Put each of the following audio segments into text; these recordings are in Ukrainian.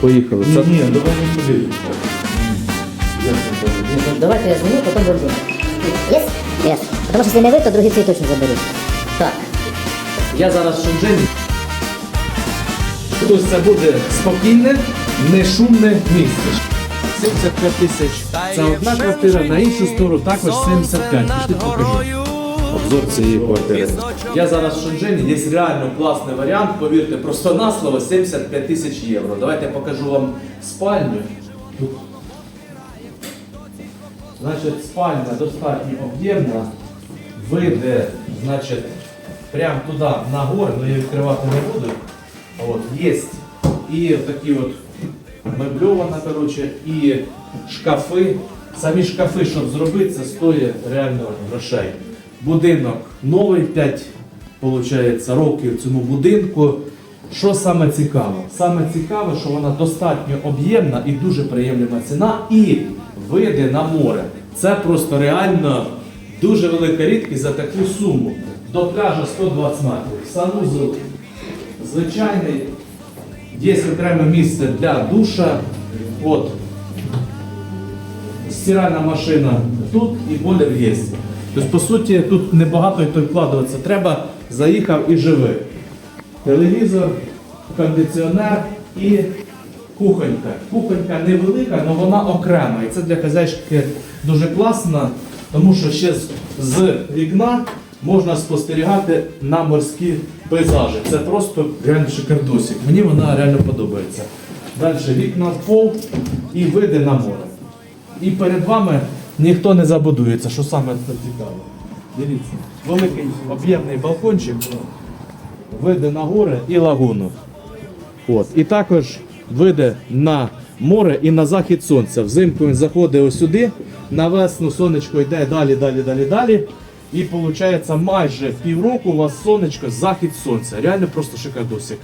Поїхали. Це- Ні, давай не. Ну, Давайте я звоню, потом буду думать. Yes? Yes. Потому что если не вы, то другие точно заберут. Так. Я зараз в Шенжені. Тобто це буде спокійне, не шумне місце. 75 тисяч. Це одна квартира, на іншу сторону також 75. Пішли покажу. Обзор цієї квартири. Я зараз в Шенжені, є реально класний варіант, повірте, просто на слово 75 тисяч євро. Давайте я покажу вам спальню. Значить, спальня достатньо об'ємна. Вийде, значить, прямо туди на гору, але я відкривати не буду. От, є і такі от мебльована, коротше, і шкафи. Самі шкафи, щоб зробити, це стоїть реально грошей. Будинок новий, 5 виходить, років цьому будинку. Що саме цікаво? Саме цікаве, що вона достатньо об'ємна і дуже приємна ціна, і вийде на море. Це просто реально дуже велика рідкість за таку суму. До пляжа 120 метрів. Санузел звичайний. Є окреме місце для душа. От. Стиральна машина тут і бойлер є. Тобто, по суті, тут небагато і вкладуватися. Треба, заїхав і живи. Телевізор, кондиціонер і кухонька. Кухонька невелика, але вона окрема. І це для хазяйки дуже класно, тому що ще з вікна можна спостерігати на морські пейзажі. Це просто реально шикардосик. Мені вона реально подобається. Далі вікна в пол і види на море. І перед вами ніхто не забудується, що саме це цікаво. Дивіться, великий об'ємний балкончик, види на гори і лагуну. От. І також види на море і на захід сонця. Взимку він заходить сюди, на весну сонечко йде далі, далі, далі, далі. І виходить майже півроку у вас сонечко, захід сонця. Реально просто шикардосик.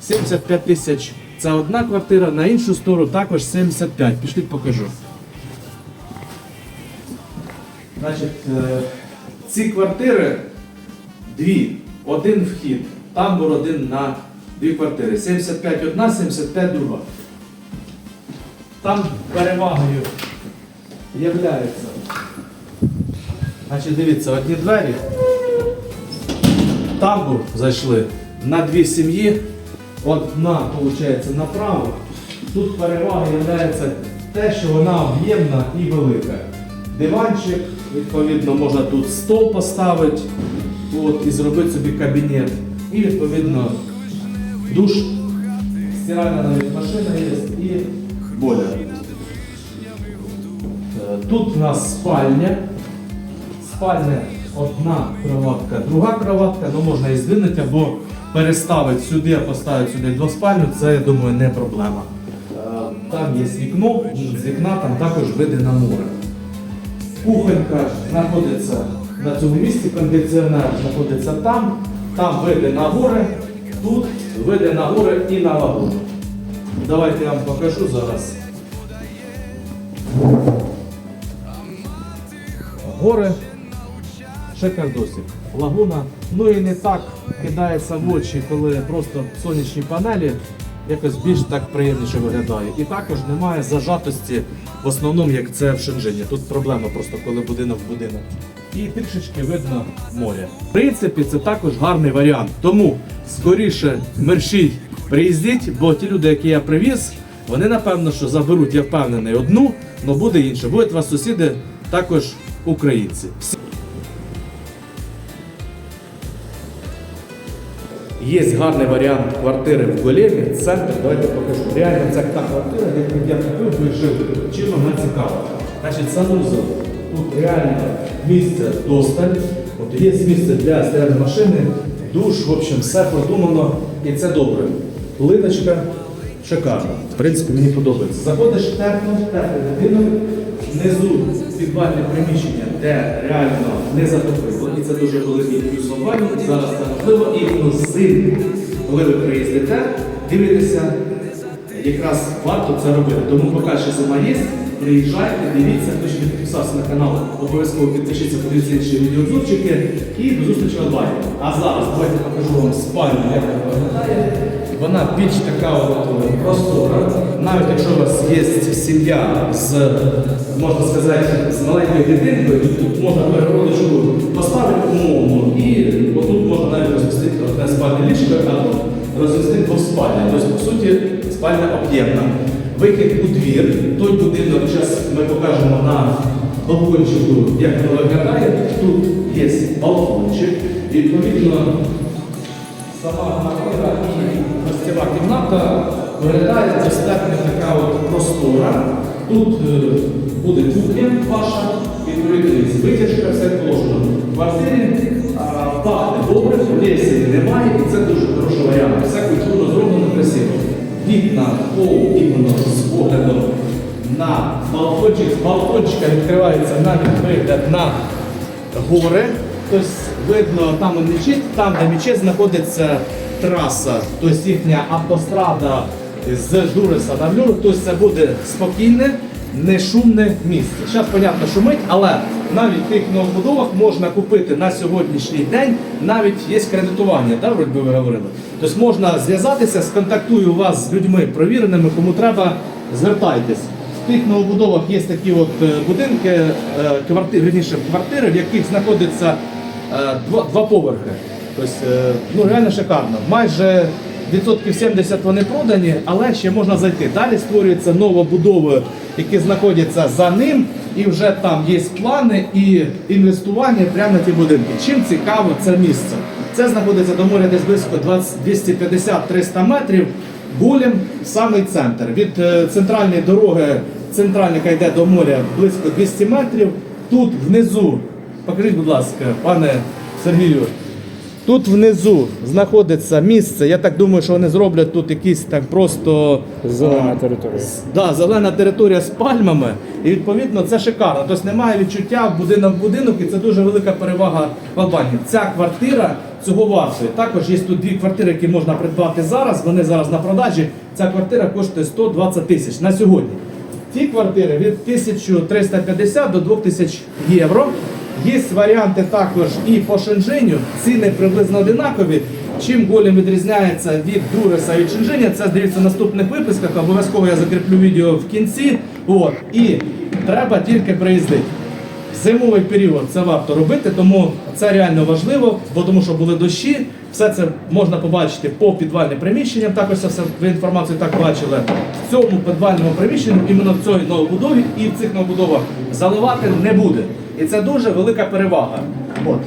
75 тисяч це одна квартира, на іншу сторону також 75. Пішли покажу. Значить, е, ці квартири дві, один вхід, тамбур один на дві квартири. 75 одна, 75 друга. Там перевагою являється. Значить, дивіться, одні двері. Тамбур зайшли на дві сім'ї. Одна, виходить, направо. Тут перевага є те, що вона об'ємна і велика. Диванчик, відповідно, можна тут стол поставити от, і зробити собі кабінет. І відповідно душ, стиральна навіть машина є і бойлер. Е, Тут у нас спальня. Спальня одна кроватка, друга кроватка, ну можна і здвинути або переставити сюди, а поставити сюди двоспальню, це я думаю не проблема. Е, Там є вікно, з вікна там також види на море. Кухонька знаходиться на цьому місці, кондиціонер знаходиться там, там види на гори, тут види на гори і на лагуну. Давайте я вам покажу зараз. Гори, шикардосик, лагуна. Ну і не так кидається в очі, коли просто сонячні панелі якось більш так приємніше виглядає. І також немає зажатості, в основному, як це в Шенжині. Тут проблема просто, коли будинок в будинок. І трішечки видно море. В принципі, це також гарний варіант. Тому скоріше мерщій приїздіть, бо ті люди, які я привіз, вони напевно, що заберуть, я впевнений, одну, але буде інше. Будуть вас сусіди також українці. Є гарний варіант квартири в Големі, центр, давайте покажу. Реально це та квартира, де я купив би жив. Чим вона цікава? Значить, санузел. Тут реально місце досталь. От є місце для стиральної машини, душ, в общем, все продумано і це добре. Плиточка шикарна. В принципі, мені подобається. Заходиш тепло, теплий будинок, внизу підвальне приміщення, де реально не затопило. Це дуже великий плюс компанії. Зараз це можливо. І плюс коли ви приїздите, дивитеся, якраз варто це робити. Тому поки ще зима є, приїжджайте, дивіться, хто ще не підписався на канал, обов'язково підпишіться, подивіться інші відеозубчики і до зустрічі онлайн. А зараз давайте покажу вам спальню, як вона виглядає. Вона більш така от простора. Навіть якщо у вас є сім'я з, можна сказати, з маленькою дитинкою, тут можна перегородочку поставити умовно і отут можна навіть розмістити одне спальне ліжко, а тут розмістити двоспальне. Тобто, по суті, спальня об'ємна. Вихід у двір, той будинок, зараз ми покажемо на балкончику, як воно виглядає. Тут є балкончик, відповідно сама квартира і гостєва кімната виглядає достатньо така от простора. Тут е, буде кухня ваша, відповідно витяжка, все положено. В квартирі пахне добре, лісі немає, і це дуже хороший варіант. Все культурно зроблено красиво. Вікна пол іменно з поглядом на балкончик. З балкончика відкривається навіть вигляд на гори. Тобто видно там мечеть, там, де мечеть знаходиться траса, тобто їхня автострада з Дуреса на Влюр. Тобто це буде спокійне, не шумне місце. Зараз, понятно, шумить, але навіть в тих новобудовах можна купити на сьогоднішній день, навіть є кредитування, да, вроді ви говорили. Тобто можна зв'язатися, сконтактую вас з людьми провіреними, кому треба, звертайтесь. В тих новобудовах є такі от е, будинки, е, квартири, вірніше, квартири, в яких знаходиться два, два поверхи. Тобто, е, ну реально шикарно. Майже відсотків 70 вони продані, але ще можна зайти. Далі створюються новобудови, які знаходяться за ним, і вже там є плани і інвестування прямо на ті будинки. Чим цікаво це місце? Це знаходиться до моря десь близько 250-300 метрів. Гулем самий центр. Від е, центральної дороги, центральна, яка йде до моря, близько 200 метрів. Тут внизу, покажіть, будь ласка, пане Сергію, тут внизу знаходиться місце. Я так думаю, що вони зроблять тут якісь так просто Зелена територія. Да, зелена територія з пальмами, і відповідно це шикарно. Тобто немає відчуття будинок в будинок, і це дуже велика перевага в Албанії. Ця квартира цього вартує. Також є тут дві квартири, які можна придбати зараз. Вони зараз на продажі. Ця квартира коштує 120 тисяч на сьогодні. Ці квартири від 1350 до 2000 євро. Є варіанти також і по Шенженю. Ціни приблизно одинакові. Чим голем відрізняється від Дуреса і Шенженя, це дивіться в наступних випусках. Обов'язково я закріплю відео в кінці. От. І треба тільки приїздити. Зимовий період це варто робити, тому це реально важливо, бо тому що були дощі. Все це можна побачити по підвальним приміщенням. Також все ви інформацію так бачили. В цьому підвальному приміщенні, іменно в цій новобудові і в цих новобудовах заливати не буде. І це дуже велика перевага. От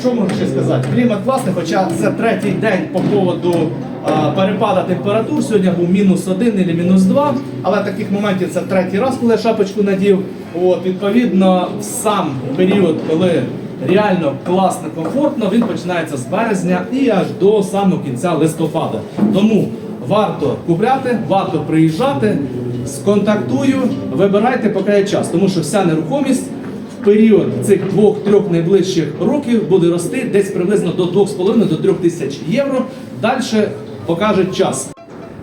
що можу ще сказати? Клімат класний, хоча це третій день по поводу а, перепада температур. Сьогодні був мінус один або мінус два. Але таких моментів це третій раз, коли я шапочку надів. От, відповідно, в сам період, коли реально класно, комфортно, він починається з березня і аж до самого кінця листопада. Тому варто купляти, варто приїжджати, сконтактую, вибирайте, поки є час, тому що вся нерухомість період цих двох-трьох найближчих років буде рости десь приблизно до 2,5 до 3 тисяч євро. Далі покаже час.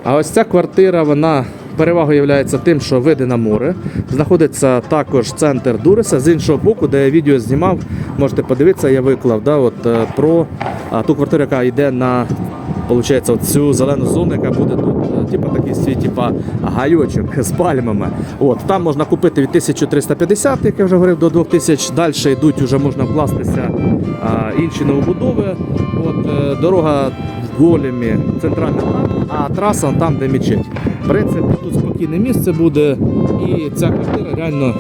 А ось ця квартира, вона перевагою є тим, що види на море. Знаходиться також центр Дуреса. З іншого боку, де я відео знімав, можете подивитися, я виклав да, от, е, про ту квартиру, яка йде на Получається, цю зелену зону, яка буде тут, е, типу такий свій, типа гайочок з пальмами. От там можна купити від 1350, як я вже говорив, до 2000. Далі йдуть, вже можна вкластися а, інші новобудови. От е, дорога в големі, центральна а траса там, де мечеть. В принципі, тут спокійне місце буде, і ця квартира реально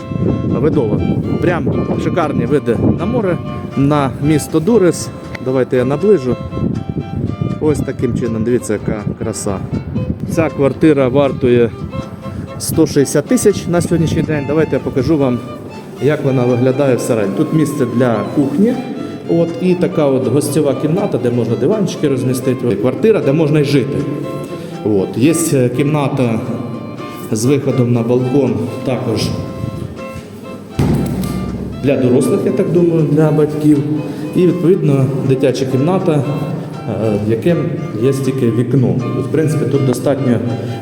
видова. Прям шикарні види на море, на місто Дурес. Давайте я наближу. Ось таким чином, дивіться, яка краса. Ця квартира вартує 160 тисяч на сьогоднішній день. Давайте я покажу вам, як вона виглядає всередині. Тут місце для кухні. От, і така от гостєва кімната, де можна диванчики розмістити. Квартира, де можна й жити. От. Є е, кімната з виходом на балкон, також для дорослих, я так думаю, для батьків. І відповідно дитяча кімната, в яким є тільки вікно. В принципі, тут достатньо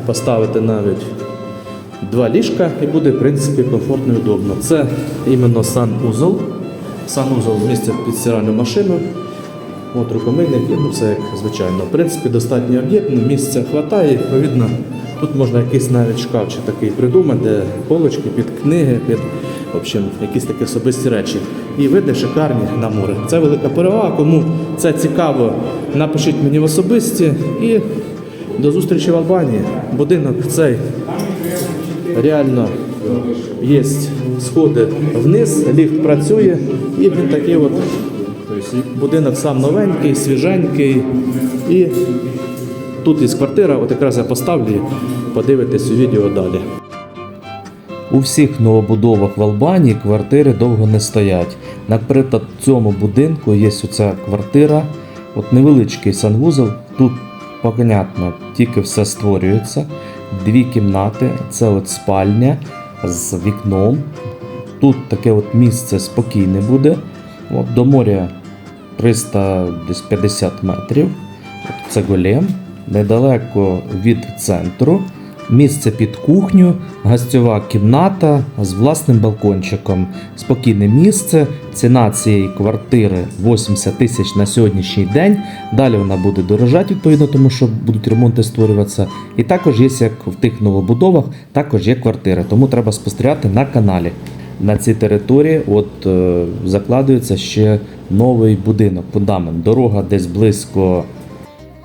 поставити навіть два ліжка і буде в принципі комфортно і удобно. Це іменно санузол. Санузол містить під стиральну машину. От рукомийник, є, ну все як звичайно. В принципі, достатньо об'єктно, місця вистачає, відповідно, тут можна якийсь навіть шкафчик такий придумати, де полочки під книги, під в общем, якісь такі особисті речі. І види шикарні на море. Це велика перевага. Кому це цікаво, напишіть мені в особисті і до зустрічі в Албанії. Будинок цей реально є сходи вниз, ліфт працює, і він такий от. Будинок сам новенький, свіженький. І тут є квартира, от якраз я поставлю, і подивитесь у відео далі. У всіх новобудовах в Албанії квартири довго не стоять. Наприклад, в цьому будинку є оця квартира, от невеличкий санвузол. Тут, понятно, тільки все створюється. Дві кімнати, це от спальня з вікном. Тут таке от місце спокійне буде. От до моря 350 метрів. Це голем, недалеко від центру. Місце під кухню, гостьова кімната з власним балкончиком. Спокійне місце. Ціна цієї квартири 80 тисяч на сьогоднішній день. Далі вона буде дорожати, відповідно, тому що будуть ремонти створюватися. І також є, як в тих новобудовах, також є квартири. Тому треба спостерігати на каналі. На цій території от, е, закладується ще новий будинок, фундамент. Дорога десь близько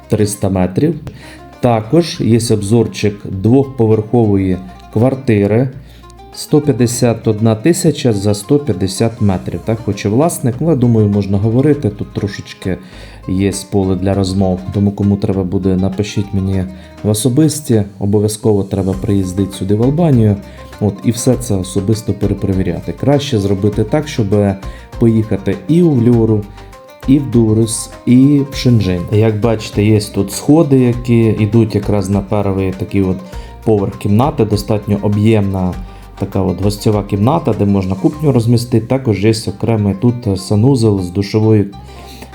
300 метрів. Також є обзорчик двохповерхової квартири 151 тисяча за 150 метрів. Так хоче власник. Я думаю, можна говорити. Тут трошечки є поле для розмов. Тому кому треба буде, напишіть мені в особисті. Обов'язково треба приїздити сюди в Албанію. От, і все це особисто перепровіряти. Краще зробити так, щоб поїхати і у Влюру, і в Дурус, і в Шенжень. Як бачите, є тут сходи, які йдуть якраз на перший такий от поверх кімнати, достатньо об'ємна така от гостьова кімната, де можна кухню розмістити. Також є окремий тут санузел з душовою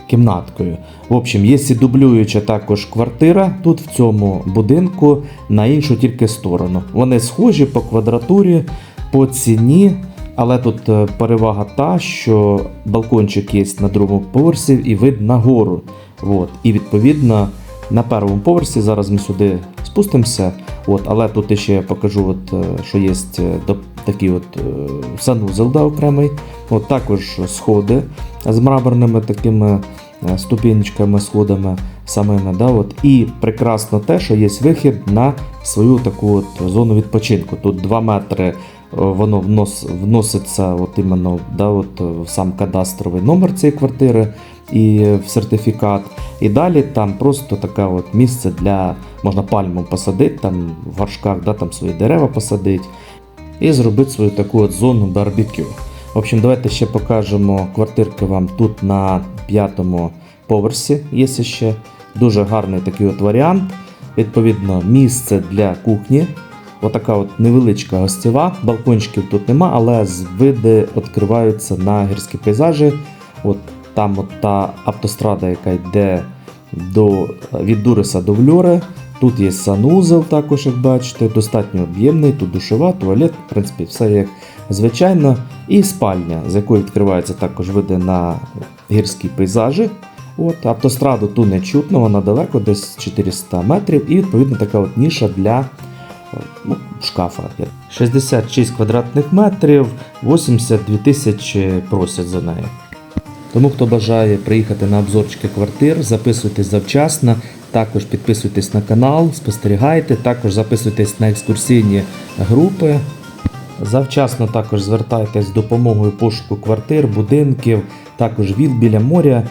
кімнаткою. В общем, є і дублююча також квартира тут в цьому будинку на іншу тільки сторону. Вони схожі по квадратурі, по ціні. Але тут е, перевага та, що балкончик є на другому поверсі і вид на гору. От. І відповідно на першому поверсі зараз ми сюди спустимося. От, але тут ще я покажу, от, е, що є такий от е, санузел да, окремий. От, також сходи з мраморними такими е, ступенечками, сходами самими. Да, от. І прекрасно те, що є вихід на свою таку от зону відпочинку. Тут 2 метри е, воно внос, вноситься от іменно да, от, е, сам кадастровий номер цієї квартири і в сертифікат. І далі там просто таке от місце для можна пальму посадити, там в горшках да, там свої дерева посадити і зробити свою таку от зону барбекю. В общем, давайте ще покажемо квартирки вам тут на п'ятому поверсі. Є ще дуже гарний такий от варіант. Відповідно, місце для кухні. Отака от невеличка гостєва. Балкончиків тут нема, але з види відкриваються на гірські пейзажі. От там от та автострада, яка йде до, від Дуреса до Вльори. Тут є санузел, також, як бачите, достатньо об'ємний, тут душова, туалет, в принципі, все як звичайно. І спальня, з якої відкриваються також види на гірські пейзажі. От, автостраду тут не чутно, вона далеко, десь 400 метрів, і відповідно така от ніша для ну, шкафа. 66 квадратних метрів, 82 тисячі просять за неї. Тому, хто бажає приїхати на обзорчики квартир, записуйтесь завчасно. Також підписуйтесь на канал, спостерігайте, також записуйтесь на екскурсійні групи. Завчасно також звертайтесь з допомогою пошуку квартир, будинків, також віл біля моря.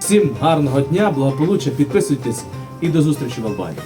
Всім гарного дня, благополуччя, підписуйтесь і до зустрічі в Албанії.